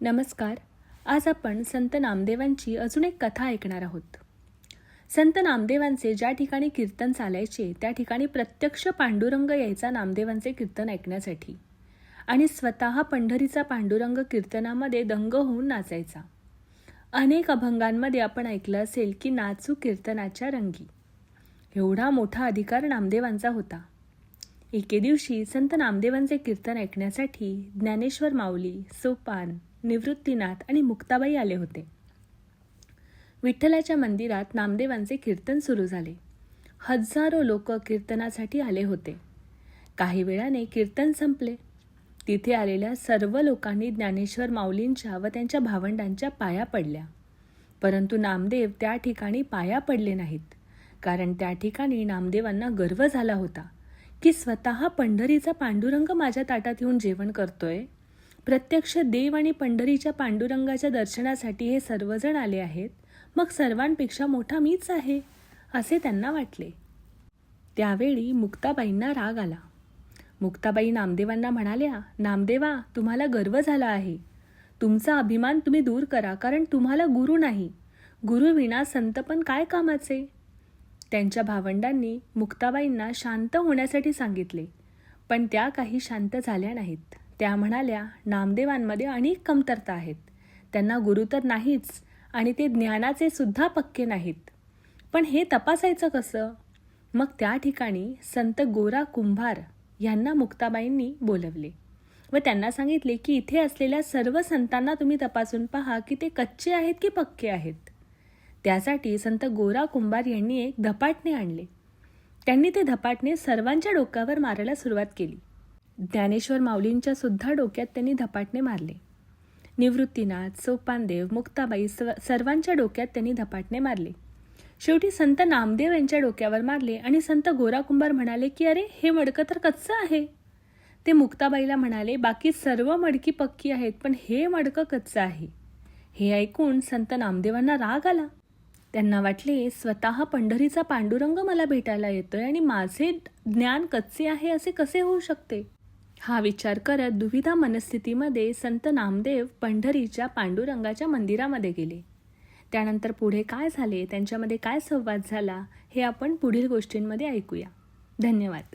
नमस्कार. आज आपण संत नामदेवांची अजून एक कथा ऐकणार आहोत. संत नामदेवांचे ज्या ठिकाणी कीर्तन चालायचे त्या ठिकाणी प्रत्यक्ष पांडुरंग यायचा नामदेवांचे कीर्तन ऐकण्यासाठी. आणि स्वतः पंढरीचा पांडुरंग कीर्तनामध्ये दंग होऊन नाचायचा. अनेक अभंगांमध्ये आपण ऐकलं असेल की नाचू कीर्तनाच्या रंगी. एवढा मोठा अधिकार नामदेवांचा होता. एके दिवशी संत नामदेवांचे कीर्तन ऐकण्यासाठी ज्ञानेश्वर माऊली सोपान निवृत्तीनाथ आणि मुक्ताबाई आले होते. विठ्ठलाच्या मंदिरात नामदेवांचे कीर्तन सुरू झाले. हजारो लोक कीर्तनासाठी आले होते. काही वेळाने कीर्तन संपले. तिथे आलेल्या सर्व लोकांनी ज्ञानेश्वर माऊलींच्या व त्यांच्या भावंडांच्या पाया पडल्या. परंतु नामदेव त्या ठिकाणी पाया पडले नाहीत कारण त्या ठिकाणी नामदेवांना गर्व झाला होता. की स्वतः पंढरीचा पांडुरंग माझ्या ताटात येऊन जेवण करतोय. प्रत्यक्ष देव आणि पंढरीच्या पांडुरंगाच्या दर्शनासाठी हे सर्वजण आले आहेत. मग सर्वांपेक्षा मोठा मीच आहे असे त्यांना वाटले. त्यावेळी मुक्ताबाईंना राग आला. मुक्ताबाई नामदेवांना म्हणाल्या नामदेवा तुम्हाला गर्व झाला आहे. तुमचा अभिमान तुम्ही दूर करा कारण तुम्हाला गुरु नाही. गुरुविना संत पण काय कामाचे? त्यांच्या भावंडांनी मुक्ताबाईंना शांत होण्यासाठी सांगितले. पण त्या काही शांत झाल्या नाहीत. त्या म्हणाल्या नामदेवांमध्ये अनेक कमतरता आहेत. त्यांना गुरु तर नाहीच आणि ते ज्ञानाचे सुद्धा पक्के नाहीत. पण हे तपासायचं कसं? मग त्या ठिकाणी संत गोरा कुंभार यांना मुक्ताबाईंनी बोलवले व त्यांना सांगितले की इथे असलेल्या सर्व संतांना तुम्ही तपासून पहा की ते कच्चे आहेत की पक्के आहेत. त्यासाठी संत गोरा कुंभार यांनी एक धपाटणे आणले. त्यांनी ते धपाटणे सर्वांच्या डोक्यावर मारायला सुरुवात केली. ज्ञानेश्वर माऊलींच्या सुद्धा डोक्यात त्यांनी धपाटणे मारले. निवृत्तीनाथ सोपानदेव मुक्ताबाई स्व सर्वांच्या डोक्यात त्यांनी धपाटणे मारले. शेवटी संत नामदेव यांच्या डोक्यावर मारले आणि संत गोरा कुंभार म्हणाले की अरे हे मडकं तर कच्चं आहे. ते मुक्ताबाईला म्हणाले बाकी सर्व मडकी पक्की आहेत पण हे मडकं कच्चं आहे. हे ऐकून संत नामदेवांना राग आला. त्यांना वाटले स्वतः पंढरीचा पांडुरंग मला भेटायला येतोय आणि माझे ज्ञान कच्चे आहे असे कसे होऊ शकते? हा विचार करत दुविधा मनस्थितीमध्ये संत नामदेव पंढरीच्या पांडुरंगाच्या मंदिरामध्ये गेले. त्यानंतर पुढे काय झाले त्यांच्यामध्ये काय संवाद झाला हे आपण पुढील गोष्टींमध्ये ऐकूया. धन्यवाद.